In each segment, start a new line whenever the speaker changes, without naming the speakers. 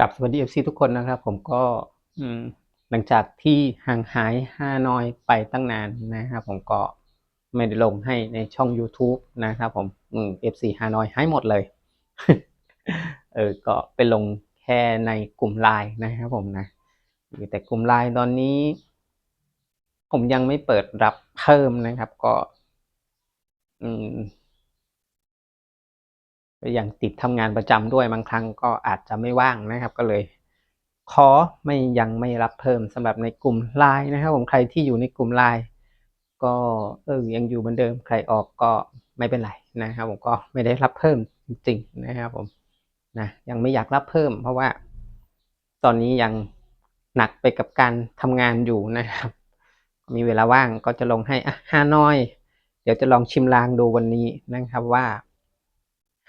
กับสวัสดีเอฟซีทุกคนนะครับ ผมก็หลังจากที่ห่างหายฮานอยไปตั้งนานนะครับ ผมก็ไม่ได้ลงให้ในช่อง YouTube นะครับ ผมเอฟซีฮานอยหายหมดเลย เออก็ไปลงแค่ในกลุ่มไลน์นะครับ ผมนะแต่กลุ่มไลน์ตอนนี้ ผมยังไม่เปิดรับเพิ่มนะครับ ก็ อืม ก็ยังติดทำงานประจำด้วยบางครั้งก็อาจจะไม่ว่างนะครับ ก็เลย ขอไม่ยังไม่รับเพิ่มสำหรับในกลุ่มไลน์นะครับ ผมใครที่อยู่ในกลุ่มไลน์ก็เออยังอยู่เหมือนเดิม ใครออกก็ไม่เป็นไรนะครับ ผมก็ไม่ได้รับเพิ่มจริงๆนะครับผมนะยังไม่อยากรับเพิ่ม เพราะว่า ตอนนี้ยังหนักไปกับการทำงานอยู่นะครับ มีเวลาว่างก็จะลงให้อะฮาน้อย เดี๋ยวจะลองชิมลางดูวันนี้นะครับว่า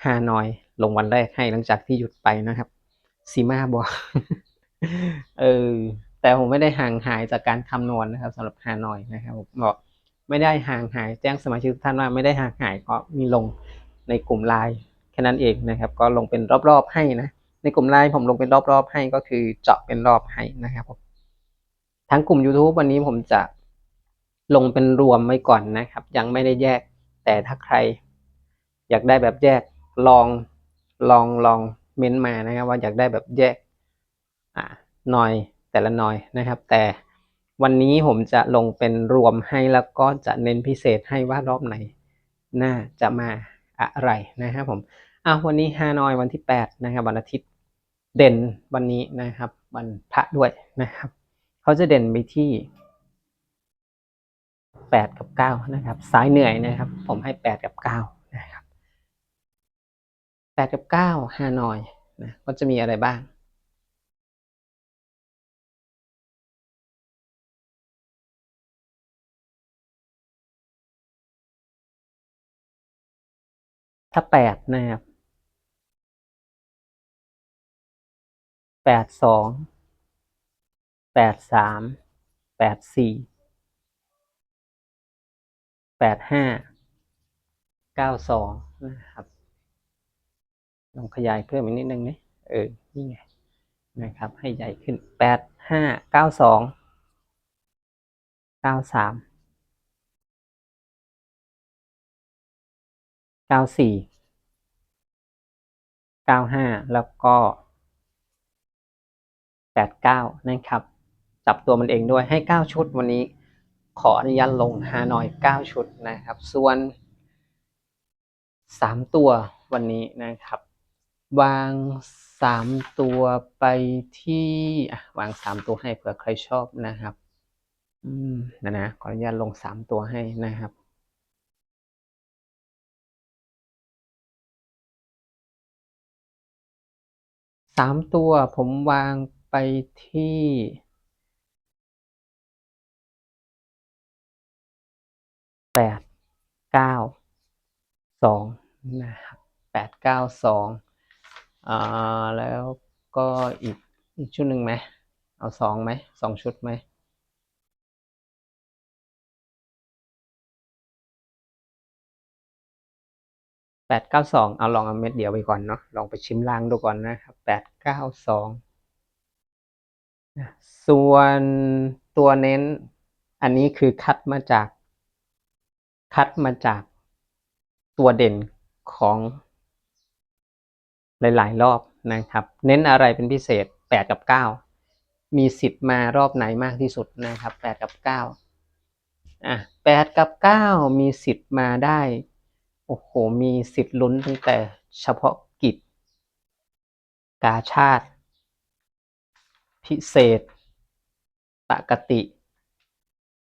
ฮานอย ลงวันแรกให้หลังจากที่หยุดไปนะครับซีมาบอกเออแต่ผมไม่ได้ห่างหายจากการคำนวณนะครับสำหรับฮานอยนะครับผมบอกไม่ได้ห่างหายแจ้งสมาชิกทุกท่านว่าไม่ได้ห่างหายก็มีลงในกลุ่มไลน์แค่นั้นเองนะครับ ก็ลงเป็นรอบๆให้นะในกลุ่มไลน์ผมลงเป็นรอบๆให้ก็คือเจาะเป็นรอบให้นะครับผมทั้งกลุ่ม YouTube วันนี้ผมจะลงเป็นรวมไว้ก่อนนะครับ ยังไม่ได้แยก แต่ถ้าใคร อยากได้แบบแยก ลองลองลองเม้นต์มานะครับ ว่าอยากได้แบบแยกอ่าหน่อยแต่ละหน่อยนะครับ แต่วันนี้ผมจะลงเป็นรวมให้แล้วก็จะเน้นพิเศษให้ว่ารอบไหนน่าจะมาอะไรนะครับผมอะวันนี้ฮานอยวันที่แปดนะครับ วันอาทิตย์เด่นวันนี้นะครับวันพระด้วยนะครับ เขาจะเด่นไปที่แปดกับเก้านะครับ สายเหนื่อยนะครับ ผมให้แปดกับเก้า แปดกับเก้าฮานอยนะก็จะมีอะไรบ้างถ้าแปดนะครับแปดสองแปดสามแปดสี่แปดห้าเก้าสองนะครับ ลองขยายเพิ่มอีกนิดนึงนี่เออ นี่ไง นะครับ ให้ใหญ่ขึ้นแปดห้าเก้าสองเก้าสามเก้าสี่เก้าห้าแล้วก็แปดเก้านะครับ จับตัวมันเองด้วยให้เก้าชุดวันนี้ขออนุญาตลงฮานอยเก้าชุดนะครับ ส่วนสามตัววันนี้นะครับ วางสามตัวไปที่วางสามตัวให้เผื่อใครชอบนะครับ อืมนะนะขออนุญาตลงสามตัวให้นะครับสามตัวผมวางไปที่แปดเก้าสองนะครับแปดเก้าสอง อ่าแล้วก็อีกอีกชุดหนึ่งไหมเอาสองไหมสองชุดไหมแปดเก้าสองเอาลองเอาเม็ดเดียวไปก่อนเนาะลองไปชิมลางดูก่อนนะครับแปดเก้าสองส่วนตัวเน้น อันนี้คือคัดมาจาก คัดมาจากตัวเด่นของ หลาย ๆ รอบนะครับ เน้นอะไรเป็นพิเศษ 8 กับ 9 มีสิทธิ์มารอบไหนมากที่สุดนะครับ 8 กับ 9 อะ 8 กับ 9 มีสิทธิ์มาได้ โอ้โห มีสิทธิ์ลุ้นตั้งแต่เฉพาะกิจ กาชาติ พิเศษ ปกติ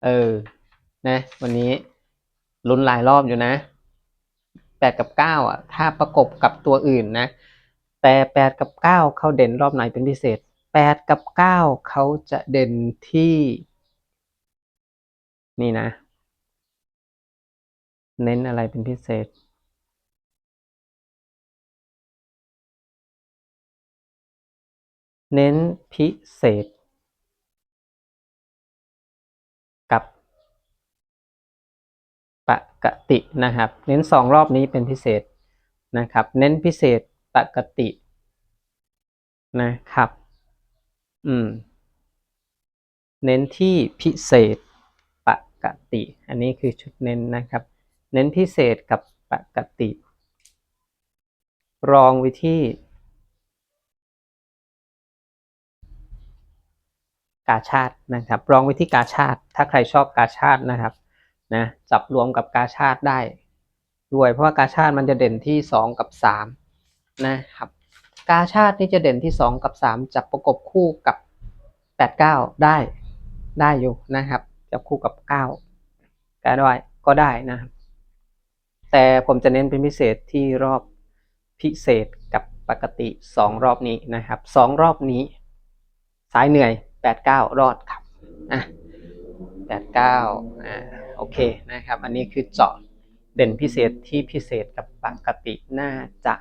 เออ นะ วันนี้ลุ้นหลายรอบอยู่นะแปดกับเก้าอะ ถ้าประกบกับตัวอื่นนะ แต่แปดกับเก้าเขาเด่นรอบไหนเป็นพิเศษแปดกับเก้าเขาจะเด่นที่ นี่นะ เน้นอะไรเป็นพิเศษ เน้นพิเศษ กับปกตินะครับ เน้นสองรอบนี้เป็นพิเศษนะครับ เน้นพิเศษ กตินะครับ อืม เน้นที่พิเศษปกติ อันนี้คือชุดเน้นนะครับ เน้นพิเศษกับปกติ รองวิธีกาชาตินะครับ รองวิธีกาชาติ ถ้าใครชอบกาชาตินะครับ นะ จับรวมกับกาชาติได้ด้วย เพราะว่ากาชาติมันจะเด่นที่ 2 กับ 3 นะครับกาชาตินี่จะเด่นที่ 2 กับ 3 จับประกบคู่กับ 8 9 ได้ได้อยู่นะครับ จับคู่กับ 9 ก็ได้ก็ได้นะครับแต่ผมจะเน้นเป็นพิเศษที่รอบพิเศษกับปกติ 2 รอบนี้นะครับ2รอบนี้ สายเหนื่อย 8 9 รอดครับอะ8 9อ่าโอเคนะครับ อันนี้คือเจาะเด่นพิเศษที่พิเศษกับปกติน่าจะ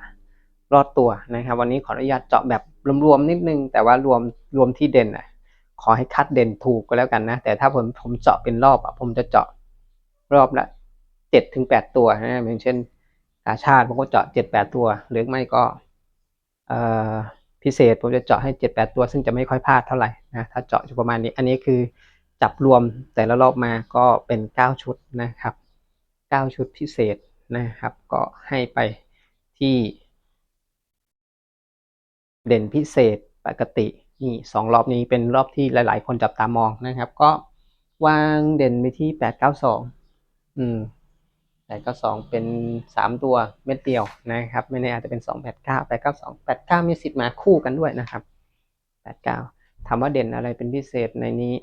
รอดตัวนะครับ วันนี้ขออนุญาตเจาะแบบรวมๆนิดนึง แต่ว่ารวมรวมที่เด่นอะขอให้คัดเด่นถูกก็แล้วกันนะ แต่ถ้าผมผมเจาะเป็นรอบอะผมจะเจาะรอบละเจ็ดถึงแปดตัวนะอย่างเช่นกาชาติผมก็เจาะเจ็ดแปดตัว หรือไม่ก็เอ่อพิเศษผมจะเจาะให้เจ็ดแปดตัว ซึ่งจะไม่ค่อยพลาดเท่าไหร่นะถ้าเจาะอยู่ประมาณนี้ อันนี้คือจับรวมแต่ละรอบมาก็เป็นเก้าชุดนะครับเก้าชุดพิเศษนะครับ ก็ให้ไปที่ เด่นพิเศษปกตินี่สองรอบนี้เป็นรอบที่หลาย ๆ คนจับตามองนะครับ ก็วางเด่นไปที่แปดเก้าสองอืมแปดเก้าสองเป็นสามตัวเม็ดเดียวนะครับ ไม่แน่อาจจะเป็นสองแปดเก้าแปดเก้าสองแปดเก้ามีสิทธิ์มาคู่กันด้วยนะครับแปดเก้าถามว่าเด่นอะไรเป็นพิเศษในนี้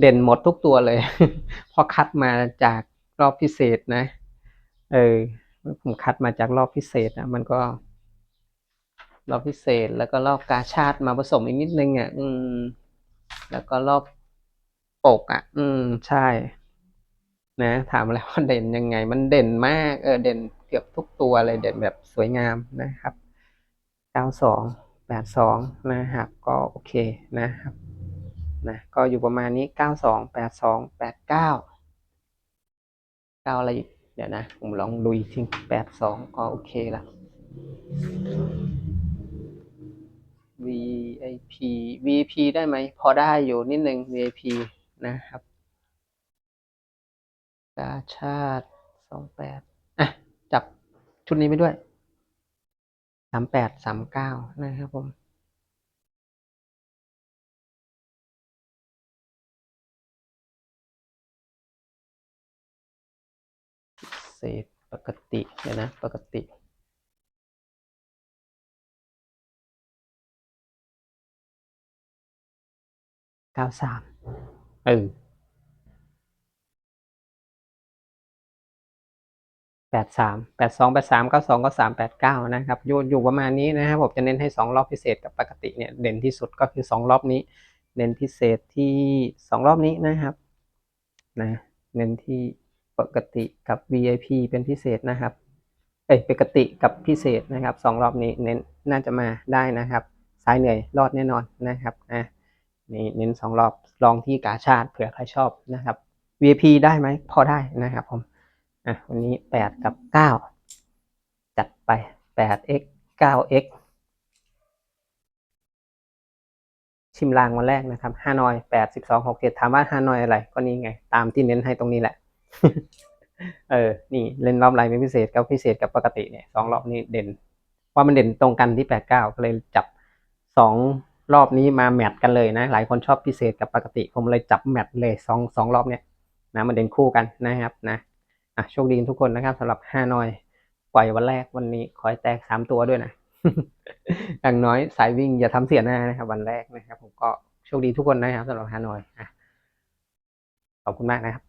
เด่นหมดทุกตัวเลย พอคัดมาจากรอบพิเศษนะ เออผมคัดมาจากรอบพิเศษนะมันก็ รอบพิเศษแล้วก็รอบกาชาติมาผสมอีกนิดนึงอะ อืม แล้วก็รอบปกอะ อืม ใช่ นะ ถามแล้วว่าเด่นยังไง มันเด่นมาก เออ เด่นเกือบทุกตัวเลยเด่นแบบสวยงามนะครับ92 82นะครับ ก็โอเคนะครับ นะ ก็อยู่ประมาณนี้92 82 89 9อะไรอีกเดี๋ยวนะ ผมลองดูอีกที82ก็โอเคละ VIP VIP ได้ไหม พอได้อยู่นิดนึง VIP นะครับ กาชาติสองแปดอะ จับชุดนี้ไปด้วยสามแปดสามเก้านะครับผมเศษปกติเดี๋ยวนะ ปกติ ก้าสามเออแปดสามแปดสองแปดสามเก้าสองเก้าสามแปดเก้านะครับอยู่อยู่ประมาณนี้นะครับผมจะเน้นให้สองรอบพิเศษกับปกติเนี่ยเด่นที่สุดก็คือสองรอบนี้ เน้นพิเศษที่สองรอบนี้นะครับนะเน้นที่ปกติกับ VIP เป็นพิเศษนะครับเอ้ยปกติกับพิเศษนะครับสองรอบนี้เน้นน่าจะมาได้นะครับ สายเหนื่อยรอดแน่นอนนะครับอะนี่ เน้นสองรอบลองที่กาชาติเผื่อใครชอบนะครับ VIP ได้ไหมพอได้นะครับผมอะวันนี้แปดกับเก้าจัดไปแปด x เก้า x ชิมลางวันแรกนะครับฮานอยแปดสิบสองหกเจ็ดถามว่าฮานอยอะไร ก็นี่ไง ตามที่เน้นให้ตรงนี้แหละ เออ นี่เล่นรอบไลน์เป็นพิเศษกับพิเศษกับปกติเนี่ยสองรอบนี้เด่น ว่ามันเด่นตรงกันที่แปดเก้าก็เลยจับสอง รอบนี้มาแมทกันเลยนะ หลายคนชอบพิเศษกับปกติ ผมเลยจับแมทเลยสองสองรอบเนี่ยนะมันเด่นคู่กันนะครับนะอะโชคดีทุกคนนะครับสำหรับฮานอยปล่อยวันแรกวันนี้ขอให้แตกสามตัวด้วยนะอย่างน้อยสายวิ่งอย่าทำเสียหน้านะครับ วันแรกนะครับ ผมก็โชคดีทุกคนนะครับสำหรับฮานอยขอบคุณมากนะครับ